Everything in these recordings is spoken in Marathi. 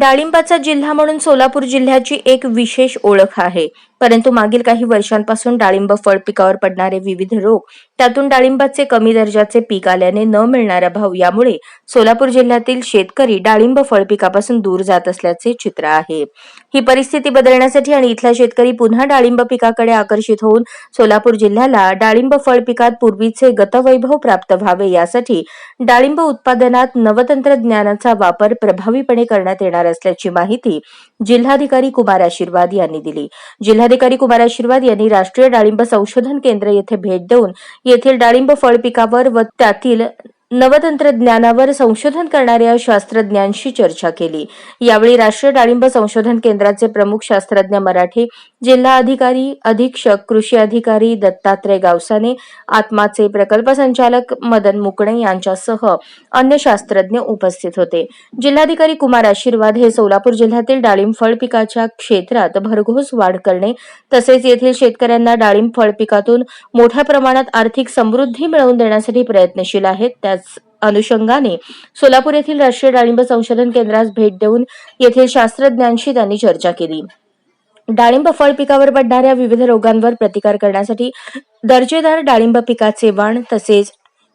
डाळिंबाचा जिल्हा म्हणून सोलापूर जिल्ह्याची एक विशेष ओळख आहे. परंतु मागील काही वर्षांपासून डाळिंब फळ पिकावर पडणारे विविध रोग त्यातून डाळिंबाचे कमी दर्जाचे पीक आल्याने न मिळणारा भाव यामुळे सोलापूर जिल्ह्यातील शेतकरी डाळिंब फळ पिकापासून दूर जात असल्याचे चित्र आहे. ही परिस्थिती बदलण्यासाठी आणि इथला शेतकरी पुन्हा डाळिंब पिकाकडे आकर्षित होऊन सोलापूर जिल्ह्याला डाळिंब फळ पिकात पूर्वीचे गतवैभव प्राप्त व्हावे यासाठी डाळिंब उत्पादनात नवतंत्रज्ञानाचा वापर प्रभावीपणे करण्यात येणार असल्याची माहिती जिल्हाधिकारी कुमार आशीर्वाद यांनी दिली. जिल्हाधिकारी कुमार आशीर्वाद यांनी राष्ट्रीय डाळिंब संशोधन केंद्र येथे भेट देऊन येथील डाळिंब फळ पिकावर व त्यातील नवतंत्रज्ञानावर संशोधन करणाऱ्या शास्त्रज्ञांशी चर्चा केली. यावेळी राष्ट्रीय डाळिंब संशोधन केंद्राचे प्रमुख शास्त्रज्ञ मराठी जिल्हा अधिकारी अधीक्षक कृषी अधिकारी दत्तात्रय गावसाने आत्माचे प्रकल्प संचालक मदन मुकणे यांच्यासह अन्य शास्त्रज्ञ उपस्थित होते. जिल्हाधिकारी कुमार आशीर्वाद हे सोलापूर जिल्ह्यातील डाळिंब फळ पिकाच्या क्षेत्रात भरघोस वाढ करणे तसेच येथील शेतकऱ्यांना डाळिंब फळ पिकातून मोठ्या प्रमाणात आर्थिक समृद्धी मिळवून देण्यासाठी प्रयत्नशील आहेत त्या त्याच अनुषंगाने सोलापूर येथील राष्ट्रीय डाळिंब संशोधन केंद्रास भेट देऊन येथील शास्त्रज्ञांशी त्यांनी चर्चा केली. डाळिंब फळ पिकावर पडणाऱ्या विविध रोगांवर प्रतिकार करण्यासाठी दर्जेदार डाळिंब पिकाचे वाण तसेच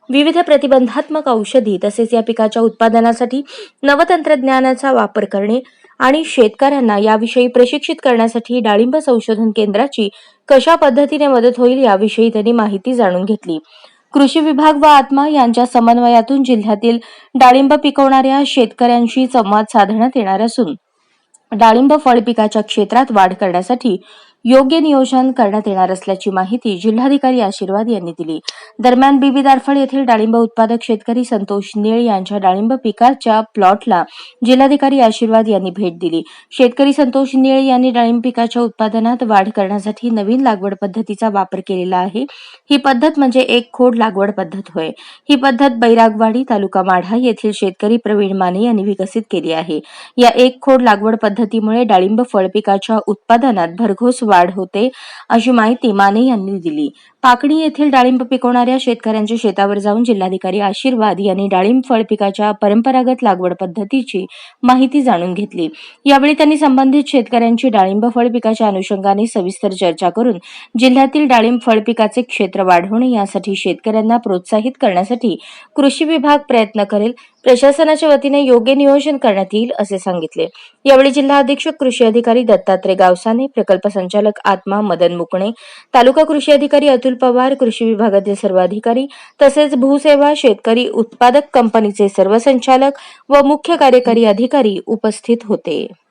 विविध प्रतिबंधात्मक औषधी तसेच या पिकाच्या उत्पादनासाठी नवतंत्रज्ञानाचा वापर करणे आणि शेतकऱ्यांना याविषयी प्रशिक्षित करण्यासाठी डाळिंब संशोधन केंद्राची कशा पद्धतीने मदत होईल याविषयी त्यांनी माहिती जाणून घेतली. कृषी विभाग व आत्मा यांच्या समन्वयातून जिल्ह्यातील डाळिंब पिकवणाऱ्या शेतकऱ्यांशी संवाद साधण्यात येणार असून डाळिंब फळ पिकाच्या क्षेत्रात वाढ करण्यासाठी योग्य नियोजन करण्यात येणार असल्याची माहिती जिल्हाधिकारी आशीर्वाद यांनी दिली. दरम्यान बीबी दारफळ येथील डाळिंब उत्पादक शेतकरी संतोष निळ यांच्या डाळिंब पिकाच्या प्लॉटला जिल्हाधिकारी आशीर्वाद यांनी भेट दिली. शेतकरी संतोष नेळ यांनी डाळिंब पिकाच्या उत्पादनात वाढ करण्यासाठी नवीन लागवड पद्धतीचा वापर केलेला आहे. ही पद्धत म्हणजे एक खोड लागवड पद्धत होय. ही पद्धत बैरागवाडी तालुका माढा येथील शेतकरी प्रवीण माने यांनी विकसित केली आहे. या एक खोड लागवड पद्धतीमुळे डाळिंब फळ पिकाच्या उत्पादनात भरघोस वाढ होते अशी माहिती माने यांनी दिली. पाकणी येथील डाळिंब पिकवणाऱ्या शेतकऱ्यांच्या शेतावर जाऊन जिल्हाधिकारी आशीर्वाद यांनी डाळिंब फळ पिकाच्या परंपरागत लागवड पद्धतीची माहिती जाणून घेतली. यावेळी त्यांनी संबंधित शेतकऱ्यांची डाळिंब फळ पिकाच्या अनुषंगाने सविस्तर चर्चा करून जिल्ह्यातील डाळिंब फळ पिकाचे क्षेत्र वाढवणे यासाठी शेतकऱ्यांना प्रोत्साहित करण्यासाठी कृषी विभाग प्रयत्न करेल. प्रशासनाच्या वतीने योग्य नियोजन करण्यात येईल असे सांगितले. यावेळी जिल्हा अधीक्षक कृषी अधिकारी दत्तात्रय गावसाने प्रकल्प संचालक आत्मा मदन मुकणे तालुका कृषी अधिकारी अतुल अतुल पवार कृषी विभागातील सर्व अधिकारी तसेच भूसेवा शेतकरी उत्पादक कंपनीचे सर्व संचालक व मुख्य कार्यकारी अधिकारी उपस्थित होते.